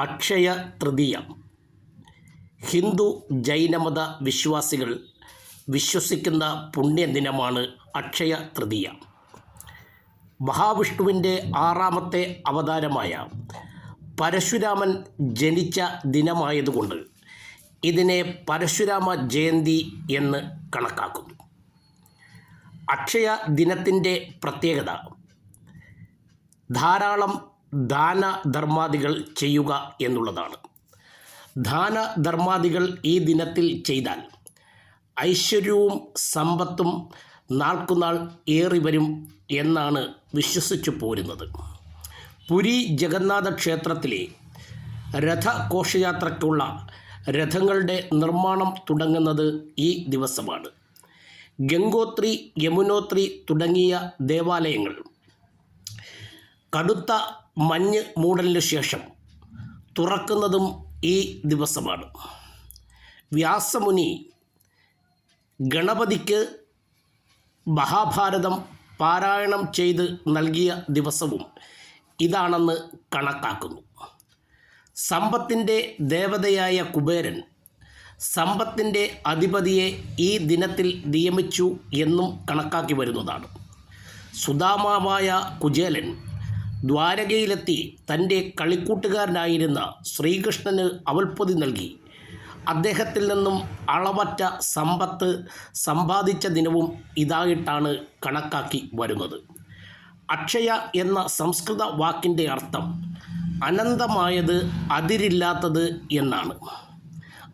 അക്ഷയ തൃതീയ. ഹിന്ദു ജൈനമത വിശ്വാസികൾ വിശ്വസിക്കുന്ന പുണ്യദിനമാണ് അക്ഷയ തൃതീയ. മഹാവിഷ്ണുവിന്റെ ആറാമത്തെ അവതാരമായ പരശുരാമൻ ജനിച്ച ദിനമായതുകൊണ്ട് ഇതിനെ പരശുരാമ ജയന്തി എന്ന് കണക്കാക്കുന്നു. അക്ഷയ ദിനത്തിന്റെ പ്രത്യേകത ധാരാളം ദാനധർമാദികൾ ചെയ്യുക എന്നുള്ളതാണ്. ദാനധർമാദികൾ ഈ ദിനത്തിൽ ചെയ്താൽ ഐശ്വര്യവും സമ്പത്തും നാൾക്കുനാൾ ഏറി വരും എന്നാണ് വിശ്വസിച്ചു പോരുന്നത്. പുരി ജഗന്നാഥ ക്ഷേത്രത്തിലെ രഥഘോഷയാത്രയ്ക്കുള്ള രഥങ്ങളുടെ നിർമ്മാണം തുടങ്ങുന്നത് ഈ ദിവസമാണ്. ഗംഗോത്രി യമുനോത്രി തുടങ്ങിയ ദേവാലയങ്ങൾ കടുത്ത മഞ്ഞ് മൂടലിന് ശേഷം തുറക്കുന്നതും ഈ ദിവസമാണ്. വ്യാസമുനി ഗണപതിക്ക് മഹാഭാരതം പാരായണം ചെയ്ത് നൽകിയ ദിവസവും ഇതാണെന്ന് കണക്കാക്കുന്നു. സമ്പത്തിന്റെ ദേവതയായ കുബേരൻ സമ്പത്തിന്റെ അധിപതിയെ ഈ ദിനത്തിൽ നിയമിച്ചു എന്നും കണക്കാക്കി വരുന്നതാണ്. സുധാമാവായ കുചേലൻ ദ്വാരകയിലെത്തി തന്റെ കളിക്കൂട്ടുകാരനായിരുന്ന ശ്രീകൃഷ്ണന് അവൽപ്പൊതി നൽകി. അദ്ദേഹത്തിൽ നിന്നും അളവറ്റ സമ്പത്ത് സമ്പാദിച്ച ദിനവും ഇതായിട്ടാണ് കണക്കാക്കി വരുന്നത്. അക്ഷയ എന്ന സംസ്കൃത വാക്കിന്റെ അർത്ഥം അനന്തമായത് അതിരില്ലാത്തത് എന്നാണ്.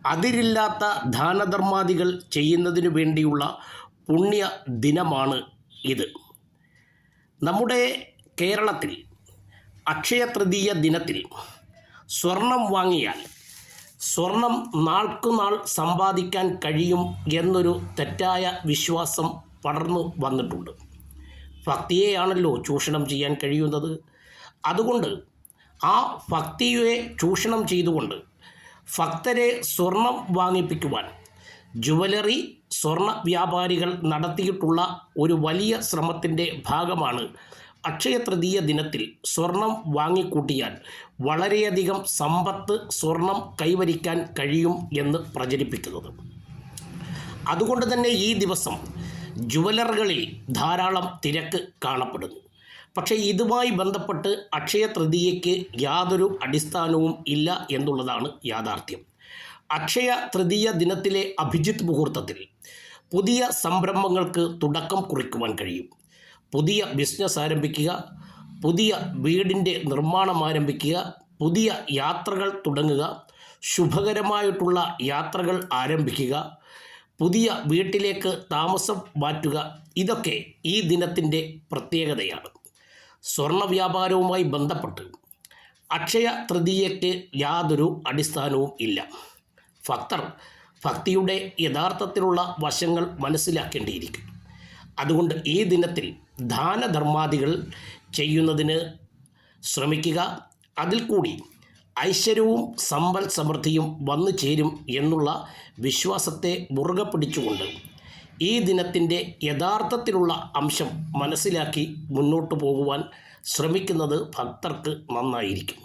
അതിരില്ലാത്ത ദാനധർമാദികൾ ചെയ്യുന്നതിനു വേണ്ടിയുള്ള പുണ്യ ദിനമാണ് ഇത്. നമ്മുടെ കേരളത്തിൽ അക്ഷയ തൃതീയ ദിനത്തിൽ സ്വർണം വാങ്ങിയാൽ സ്വർണം നാൾക്കുനാൾ സമ്പാദിക്കാൻ കഴിയും എന്നൊരു തെറ്റായ വിശ്വാസം പടർന്നു വന്നിട്ടുണ്ട്. ഭക്തിയെയാണല്ലോ ചൂഷണം ചെയ്യാൻ കഴിയുന്നത്. അതുകൊണ്ട് ആ ഭക്തിയെ ചൂഷണം ചെയ്തുകൊണ്ട് ഭക്തരെ സ്വർണം വാങ്ങിപ്പിക്കുവാൻ ജുവലറി സ്വർണ വ്യാപാരികൾ നടത്തിയിട്ടുള്ള ഒരു വലിയ ശ്രമത്തിന്റെ ഭാഗമാണ് അക്ഷയ തൃതീയ ദിനത്തിൽ സ്വർണം വാങ്ങിക്കൂട്ടിയാൽ വളരെയധികം സമ്പത്ത് സ്വർണം കൈവരിക്കാൻ കഴിയും എന്ന് പ്രചരിപ്പിക്കുന്നത്. അതുകൊണ്ട് തന്നെ ഈ ദിവസം ജുവലറുകളിൽ ധാരാളം തിരക്ക് കാണപ്പെടുന്നു. പക്ഷേ ഇതുമായി ബന്ധപ്പെട്ട് അക്ഷയ തൃതീയയ്ക്ക് യാതൊരു അടിസ്ഥാനവും ഇല്ല എന്നുള്ളതാണ് യാഥാർത്ഥ്യം. അക്ഷയ തൃതീയ ദിനത്തിലെ അഭിജിത്ത് മുഹൂർത്തത്തിൽ പുതിയ സംരംഭങ്ങൾക്ക് തുടക്കം കുറിക്കുവാൻ കഴിയും. പുതിയ ബിസിനസ് ആരംഭിക്കുക പുതിയ വീടിന്റെ നിർമ്മാണം ആരംഭിക്കുക പുതിയ യാത്രകൾ തുടങ്ങുക ശുഭകരമായിട്ടുള്ള യാത്രകൾ ആരംഭിക്കുക പുതിയ വീട്ടിലേക്ക് താമസം മാറ്റുക ഇതൊക്കെ ഈ ദിനത്തിന്റെ പ്രത്യേകതയാണ്. സ്വർണ വ്യാപാരവുമായി ബന്ധപ്പെട്ട് അക്ഷയ തൃതീയയ്ക്ക് യാതൊരു അടിസ്ഥാനവും ഇല്ല. ഭക്തർ ഭക്തിയുടെ യഥാർത്ഥത്തിലുള്ള വശങ്ങൾ മനസ്സിലാക്കേണ്ടിയിരിക്കും. അതുകൊണ്ട് ഈ ദിനത്തിൽ ദാനധർമാദികൾ ചെയ്യുന്നതിന് ശ്രമിക്കുക. അതിൽ കൂടി ഐശ്വര്യവും സമ്പൽ സമൃദ്ധിയും വന്നു ചേരും എന്നുള്ള വിശ്വാസത്തെ മുറുകെ പിടിച്ചുകൊണ്ട് ഈ ദിനത്തിന്റെ യഥാർത്ഥത്തിലുള്ള അംശം മനസ്സിലാക്കി മുന്നോട്ട് പോകുവാൻ ശ്രമിക്കുന്നത് ഭക്തർക്ക് നന്നായിരിക്കും.